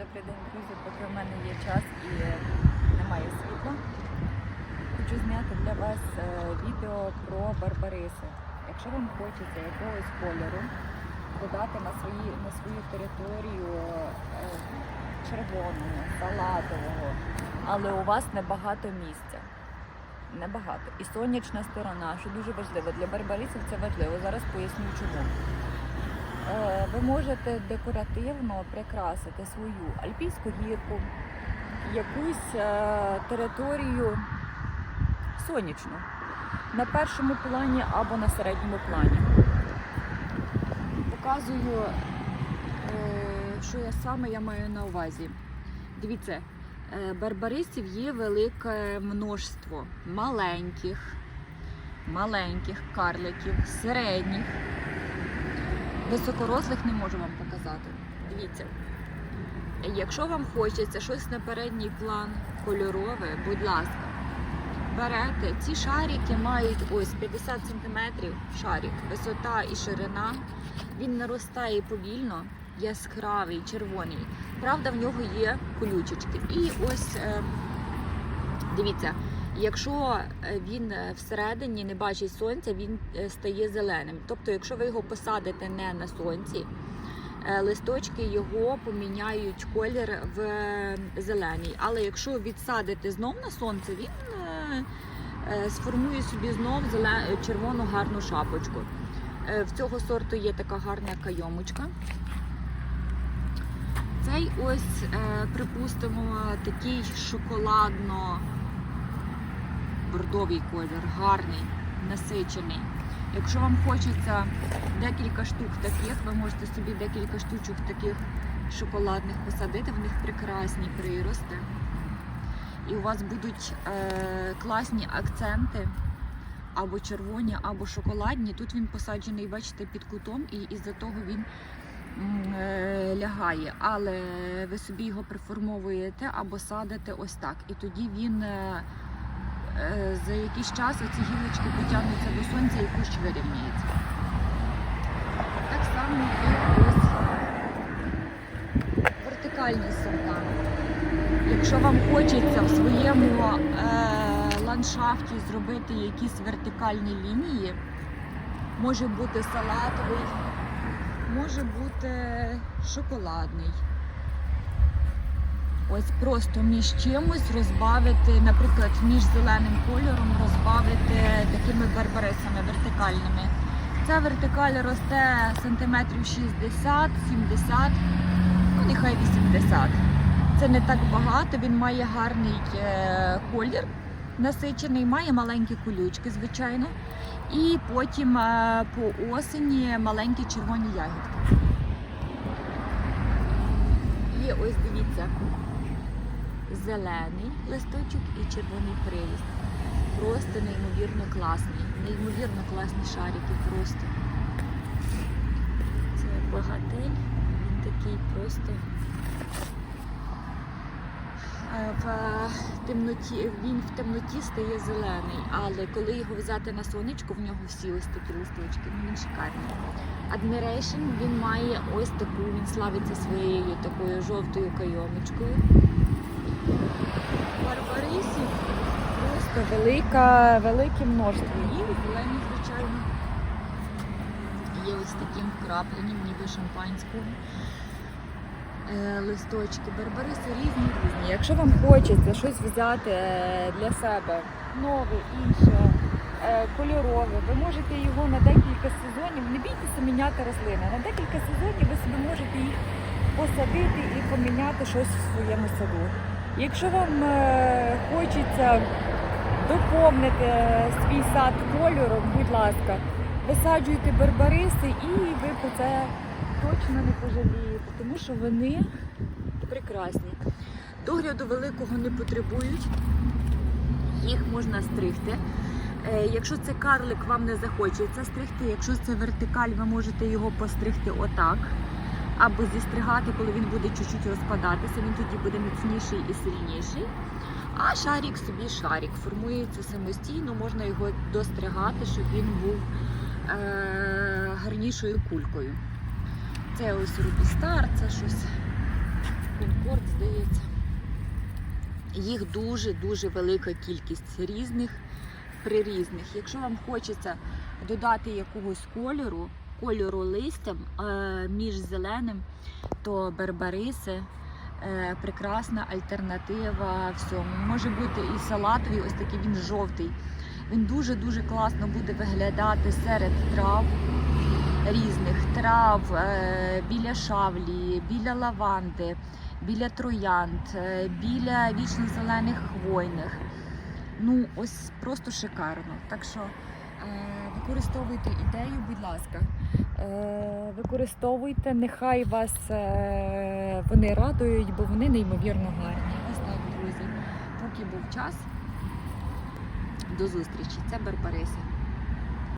Добрий день, друзі. Поки в мене є час і немає світла. Хочу зняти для вас е, відео про барбариси. Якщо вам хочеться якогось кольору додати на, свої, на свою територію е, червоного, салатового, але у вас небагато місця. Небагато. І сонячна сторона, що дуже важливо. Для барбарисів це важливо. Зараз поясню чому. Е, ви можете декоративно прикрасити свою альпійську гірку, якусь е, територію сонячну на першому плані або на середньому плані. Показую, е, що я саме я маю на увазі. Дивіться, барбарисів є велике множство маленьких, маленьких карликів, середніх. Високорослих не можу вам показати. Дивіться. Якщо вам хочеться щось на передній план кольорове, будь ласка, берете. Ці шарики мають ось 50 см шарик, висота і ширина. Він наростає повільно, яскравий, червоний. Правда, в нього є колючечки. І ось е, дивіться, якщо е, він е, всередині не бачить сонця, він е, стає зеленим. Тобто, якщо ви його посадите не на сонці, листочки його поміняють колір в зелений. Але якщо відсадите знов на сонце, він сформує собі знов червону гарну шапочку. В цього сорту є така гарна кайомочка. Цей ось, припустимо, такий шоколадно бордовий колір, гарний, насичений. Якщо вам хочеться декілька штук таких, ви можете собі декілька штучок таких шоколадних посадити, в них прекрасні прирости. І у вас будуть е, класні акценти або червоні, або шоколадні. Тут він посаджений, бачите, під кутом, і із-за того він е, лягає. Але ви собі його приформовуєте або садите ось так. І тоді він е, за якийсь час оці гілочки потягнуться до сонця і кущ вирівняється. Так само і ось вертикальні сорта. Якщо вам хочеться в своєму е, ландшафті зробити якісь вертикальні лінії, може бути салатовий, може бути шоколадний. Ось просто між чимось розбавити, наприклад, між зеленим кольором розбавити такими барбарисами вертикальними. Ця вертикаль росте сантиметрів 60, 70, ну нехай 80. Це не так багато, він має гарний е, колір насичений, має маленькі колючки, звичайно. І потім е, по осені маленькі червоні ягідки. Є ось дивіться, зелений листочок і червоний приліст. Просто неймовірно класний. Неймовірно класні шарики просто. Це багатель, він такий просто. Е, В темноті він в темноті стає зелений, але коли його взяти на сонечко, в нього всі ось такі листочки, ну він шикарний. Admiration він має ось таку, він славиться своєю такою жовтою кайомочкою. Барбарисів просто велика, велике множство. І зелені, звичайно. Є ось таким вкрапленням, ніби шампанського. Е, Листочки, барбариси різні різні. Якщо вам хочеться щось взяти е, для себе нове, інше, е, кольорове, ви можете його на декілька сезонів, не бійтеся міняти рослини. На декілька сезонів ви собі можете їх посадити і поміняти щось в своєму саду. Якщо вам хочеться доповнити е, свій сад кольором, будь ласка, висаджуйте барбариси і ви про це точно не пожалієте, тому що вони прекрасні. Догляду великого не потребують, їх можна стригти. Е, Якщо це карлик, вам не захочеться стригти. Якщо це вертикаль, ви можете його постригти отак. Або зістригати, коли він буде чуть-чуть розпадатися, він тоді буде міцніший і сильніший. А шарик собі шарик формується самостійно, можна його достригати, щоб він був е- гарнішою кулькою. Це ось Рубістар, це щось Конкорд, здається. Їх дуже-дуже велика кількість різних прирізних. Якщо вам хочеться додати якогось кольору, кольору листям е, між зеленим, то бербариси е, прекрасна альтернатива всьому. Може бути і салатовий, ось такий він жовтий. Він дуже-дуже класно буде виглядати серед трав різних трав, е, біля шавлі, біля лаванди, біля троянд, біля вічно-зелених хвойних. Ну, ось просто шикарно. Так що використовуйте ідею, будь ласка. Е, використовуйте, нехай вас е, вони радують, бо вони неймовірно гарні. Ось так, друзі. Поки був час. До зустрічі. Це Барбариса.